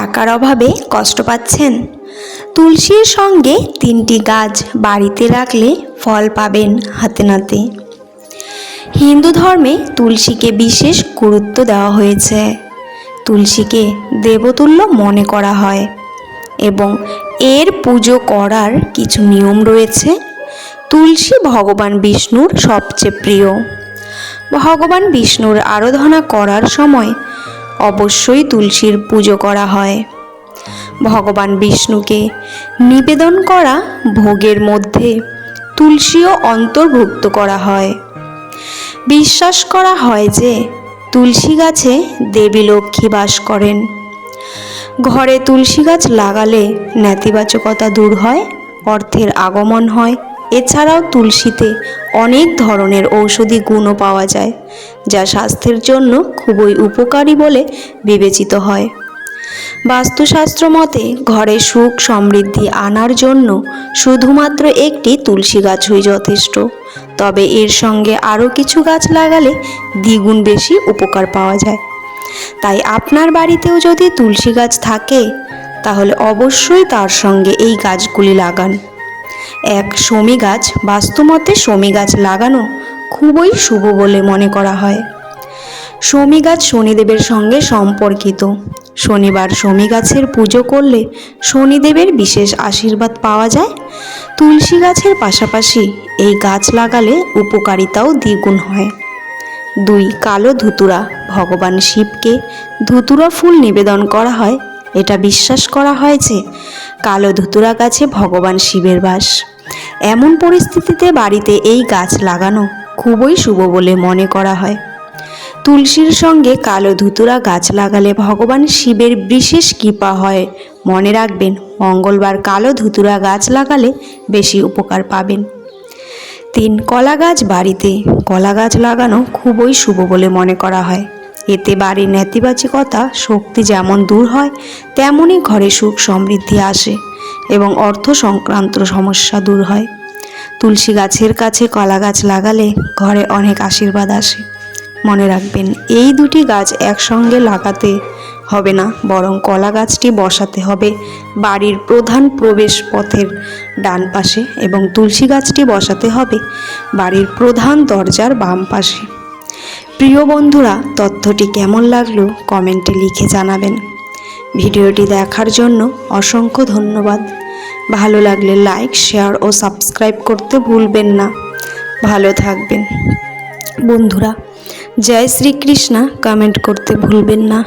টাকার অভাবে কষ্ট পাচ্ছেন? তুলসীর সঙ্গে তিনটি গাছ বাড়িতে রাখলে ফল পাবেন হাতে নাতে। হিন্দু ধর্মে তুলসীকে বিশেষ গুরুত্ব দেওয়া হয়েছে। তুলসীকে দেবতুল্য মনে করা হয় এবং এর পুজো করার কিছু নিয়ম রয়েছে। তুলসী ভগবান বিষ্ণুর সবচেয়ে প্রিয়। ভগবান বিষ্ণুর আরাধনা করার সময় অবশ্যই তুলসীর পুজো করা হয়। ভগবান বিষ্ণুকে নিবেদন করা ভোগের মধ্যে তুলসীও অন্তর্ভুক্ত করা হয়। বিশ্বাস করা হয় যে তুলসী গাছে দেবী লক্ষ্মী বাস করেন। ঘরে তুলসী গাছ লাগালে নেতিবাচকতা দূর হয়, অর্থের আগমন হয়। এছাড়াও তুলসীতে অনেক ধরনের ঔষধি গুণও পাওয়া যায়, যা স্বাস্থ্যের জন্য খুবই উপকারী বলে বিবেচিত হয়। বাস্তুশাস্ত্র মতে, ঘরে সুখ সমৃদ্ধি আনার জন্য শুধুমাত্র একটি তুলসী গাছই যথেষ্ট, তবে এর সঙ্গে আরও কিছু গাছ লাগালে দ্বিগুণ বেশি উপকার পাওয়া যায়। তাই আপনার বাড়িতেও যদি তুলসী গাছ থাকে, তাহলে অবশ্যই তার সঙ্গে এই গাছগুলি লাগান। এক শমী গাছ বাস্তুমতে শমী গাছ লাগানো খুবই শুভ বলে মনে করা হয়। শমী গাছ শনিদেবের সঙ্গে সম্পর্কিত। শনিবার শমী গাছের পুজো করলে শনিদেবের বিশেষ আশীর্বাদ পাওয়া যায়। তুলসী গাছের পাশাপাশি এই গাছ লাগালে উপকারিতাও দ্বিগুণ হয়। দুই কালো ধুতুরা, ভগবান শিবকে ধুতুরা ফুল নিবেদন করা হয় এটা বিশ্বাস করা হয় যে কালো ধুতুরা গাছে ভগবান শিবের বাস। এমন পরিস্থিতিতে বাড়িতে এই গাছ লাগানো খুবই শুভ বলে মনে করা হয়। তুলসীর সঙ্গে কালো ধুতুরা গাছ লাগালে ভগবান শিবের বিশেষ কৃপা হয়। মনে রাখবেন, মঙ্গলবার কালো ধুতুরা গাছ লাগালে বেশি উপকার পাবেন। তিন কলা গাছ বাড়িতে কলা গাছ লাগানো খুবই শুভ বলে মনে করা হয়। এতে বাড়ির নেতিবাচকতা, শক্তি যেমন দূর হয় তেমনই ঘরে সুখ সমৃদ্ধি আসে এবং অর্থ সংক্রান্ত সমস্যা দূর হয়। তুলসী গাছের কাছে কলা গাছ লাগালে ঘরে অনেক আশীর্বাদ আসে। মনে রাখবেন, এই দুটি গাছ একসঙ্গে লাগাতে হবে না, বরং কলা গাছটি বসাতে হবে বাড়ির প্রধান প্রবেশ পথের ডান পাশে এবং তুলসী গাছটি বসাতে হবে বাড়ির প্রধান দরজার বাম পাশে। প্রিয় বন্ধুরা, তথ্যটি কেমন লাগল কমেন্টে লিখে জানাবেন। ভিডিওটি দেখার জন্য অসংখ্য ধন্যবাদ। ভালো লাগলে লাইক, শেয়ার ও সাবস্ক্রাইব করতে ভুলবেন না। ভালো থাকবেন। বন্ধুরা, জয় শ্রীকৃষ্ণা, কমেন্ট করতে ভুলবেন না।